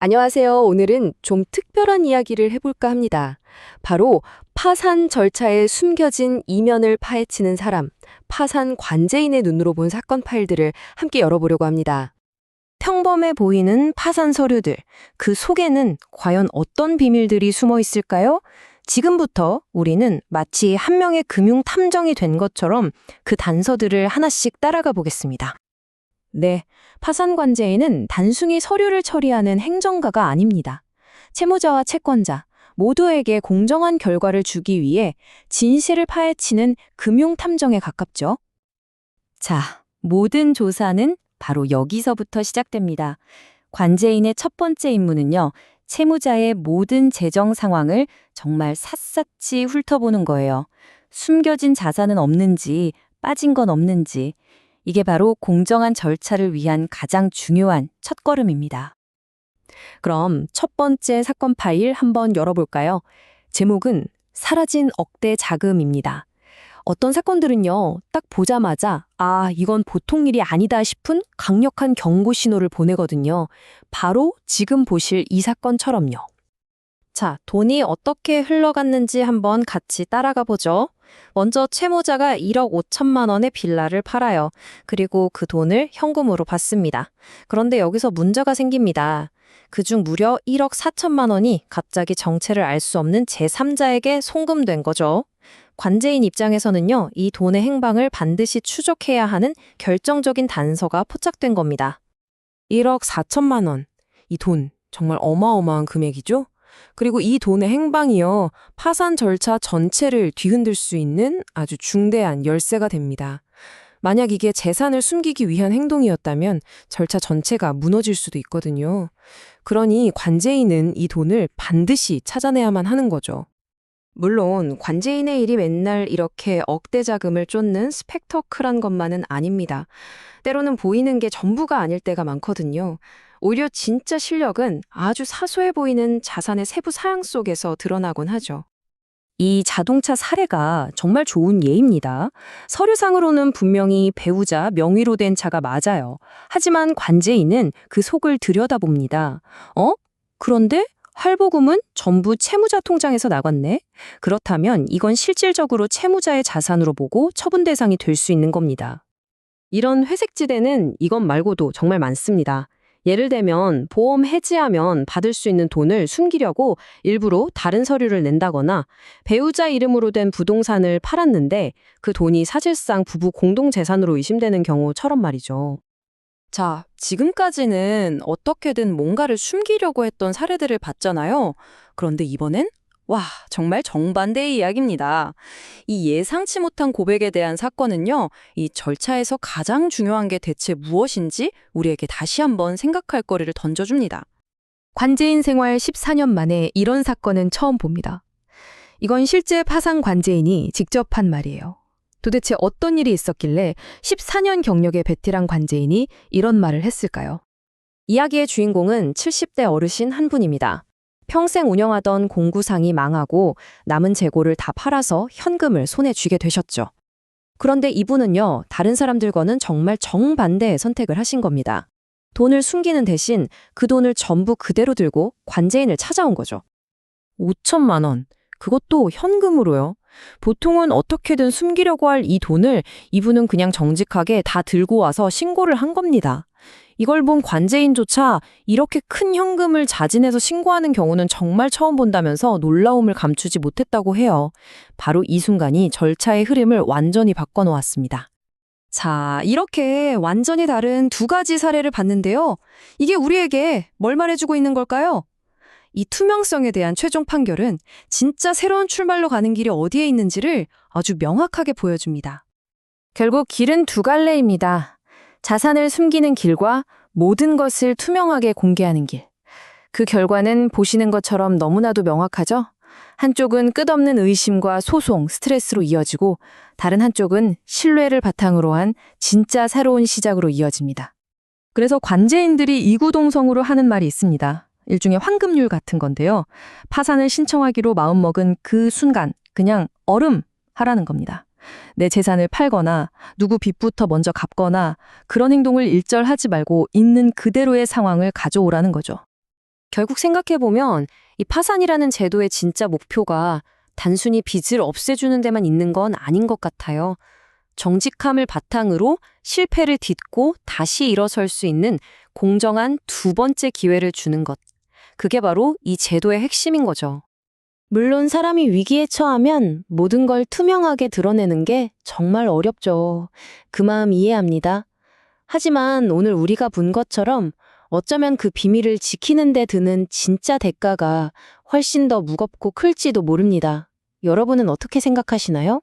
안녕하세요. 오늘은 좀 특별한 이야기를 해볼까 합니다. 바로 파산 절차에 숨겨진 이면을 파헤치는 사람, 파산 관제인의 눈으로 본 사건 파일들을 함께 열어보려고 합니다. 평범해 보이는 파산 서류들, 그 속에는 과연 어떤 비밀들이 숨어 있을까요? 지금부터 우리는 마치 한 명의 금융 탐정이 된 것처럼 그 단서들을 하나씩 따라가 보겠습니다. 네, 파산 관제인은 단순히 서류를 처리하는 행정가가 아닙니다. 채무자와 채권자 모두에게 공정한 결과를 주기 위해 진실을 파헤치는 금융 탐정에 가깝죠. 자, 모든 조사는 바로 여기서부터 시작됩니다. 관제인의 첫 번째 임무는요, 채무자의 모든 재정 상황을 정말 샅샅이 훑어보는 거예요. 숨겨진 자산은 없는지, 빠진 건 없는지. 이게 바로 공정한 절차를 위한 가장 중요한 첫걸음입니다. 그럼 첫 번째 사건 파일 한번 열어볼까요? 제목은 사라진 억대 자금입니다. 어떤 사건들은요, 딱 보자마자, 아, 이건 보통 일이 아니다 싶은 강력한 경고 신호를 보내거든요. 바로 지금 보실 이 사건처럼요. 자, 돈이 어떻게 흘러갔는지 한번 같이 따라가 보죠. 먼저 채무자가 1억 5천만 원의 빌라를 팔아요. 그리고 그 돈을 현금으로 받습니다. 그런데 여기서 문제가 생깁니다. 그중 무려 1억 4천만 원이 갑자기 정체를 알 수 없는 제3자에게 송금된 거죠. 관제인 입장에서는요, 이 돈의 행방을 반드시 추적해야 하는 결정적인 단서가 포착된 겁니다. 1억 4천만 원. 이 돈, 정말 어마어마한 금액이죠? 그리고 이 돈의 행방이요, 파산 절차 전체를 뒤흔들 수 있는 아주 중대한 열쇠가 됩니다. 만약 이게 재산을 숨기기 위한 행동이었다면 절차 전체가 무너질 수도 있거든요. 그러니 관제인은 이 돈을 반드시 찾아내야만 하는 거죠. 물론 관제인의 일이 맨날 이렇게 억대 자금을 쫓는 스펙터클한 것만은 아닙니다. 때로는 보이는 게 전부가 아닐 때가 많거든요. 오히려 진짜 실력은 아주 사소해 보이는 자산의 세부 사양 속에서 드러나곤 하죠. 이 자동차 사례가 정말 좋은 예입니다. 서류상으로는 분명히 배우자 명의로 된 차가 맞아요. 하지만 관제인은 그 속을 들여다봅니다. 어? 그런데 할보금은 전부 채무자 통장에서 나갔네? 그렇다면 이건 실질적으로 채무자의 자산으로 보고 처분 대상이 될 수 있는 겁니다. 이런 회색지대는 이것 말고도 정말 많습니다. 예를 들면 보험 해지하면 받을 수 있는 돈을 숨기려고 일부러 다른 서류를 낸다거나 배우자 이름으로 된 부동산을 팔았는데 그 돈이 사실상 부부 공동 재산으로 의심되는 경우처럼 말이죠. 자, 지금까지는 어떻게든 뭔가를 숨기려고 했던 사례들을 봤잖아요. 그런데 이번엔 와, 정말 정반대의 이야기입니다. 이 예상치 못한 고백에 대한 사건은요, 이 절차에서 가장 중요한 게 대체 무엇인지 우리에게 다시 한번 생각할 거리를 던져줍니다. 관제인 생활 14년 만에 이런 사건은 처음 봅니다. 이건 실제 파산 관제인이 직접 한 말이에요. 도대체 어떤 일이 있었길래 14년 경력의 베테랑 관제인이 이런 말을 했을까요? 이야기의 주인공은 70대 어르신 한 분입니다. 평생 운영하던 공구상이 망하고 남은 재고를 다 팔아서 현금을 손에 쥐게 되셨죠. 그런데 이분은요, 다른 사람들과는 정말 정반대의 선택을 하신 겁니다. 돈을 숨기는 대신 그 돈을 전부 그대로 들고 관제인을 찾아온 거죠. 5천만 원. 그것도 현금으로요. 보통은 어떻게든 숨기려고 할 이 돈을 이분은 그냥 정직하게 다 들고 와서 신고를 한 겁니다. 이걸 본 관제인조차 이렇게 큰 현금을 자진해서 신고하는 경우는 정말 처음 본다면서 놀라움을 감추지 못했다고 해요. 바로 이 순간이 절차의 흐름을 완전히 바꿔놓았습니다. 자, 이렇게 완전히 다른 두 가지 사례를 봤는데요. 이게 우리에게 뭘 말해주고 있는 걸까요? 이 투명성에 대한 최종 판결은 진짜 새로운 출발로 가는 길이 어디에 있는지를 아주 명확하게 보여줍니다. 결국 길은 두 갈래입니다. 자산을 숨기는 길과 모든 것을 투명하게 공개하는 길. 그 결과는 보시는 것처럼 너무나도 명확하죠? 한쪽은 끝없는 의심과 소송, 스트레스로 이어지고 다른 한쪽은 신뢰를 바탕으로 한 진짜 새로운 시작으로 이어집니다. 그래서 관제인들이 이구동성으로 하는 말이 있습니다. 일종의 황금률 같은 건데요. 파산을 신청하기로 마음먹은 그 순간 그냥 얼음 하라는 겁니다. 내 재산을 팔거나 누구 빚부터 먼저 갚거나 그런 행동을 일절하지 말고 있는 그대로의 상황을 가져오라는 거죠. 결국 생각해보면 이 파산이라는 제도의 진짜 목표가 단순히 빚을 없애주는 데만 있는 건 아닌 것 같아요. 정직함을 바탕으로 실패를 딛고 다시 일어설 수 있는 공정한 두 번째 기회를 주는 것. 그게 바로 이 제도의 핵심인 거죠. 물론 사람이 위기에 처하면 모든 걸 투명하게 드러내는 게 정말 어렵죠. 그 마음 이해합니다. 하지만 오늘 우리가 본 것처럼 어쩌면 그 비밀을 지키는 데 드는 진짜 대가가 훨씬 더 무겁고 클지도 모릅니다. 여러분은 어떻게 생각하시나요?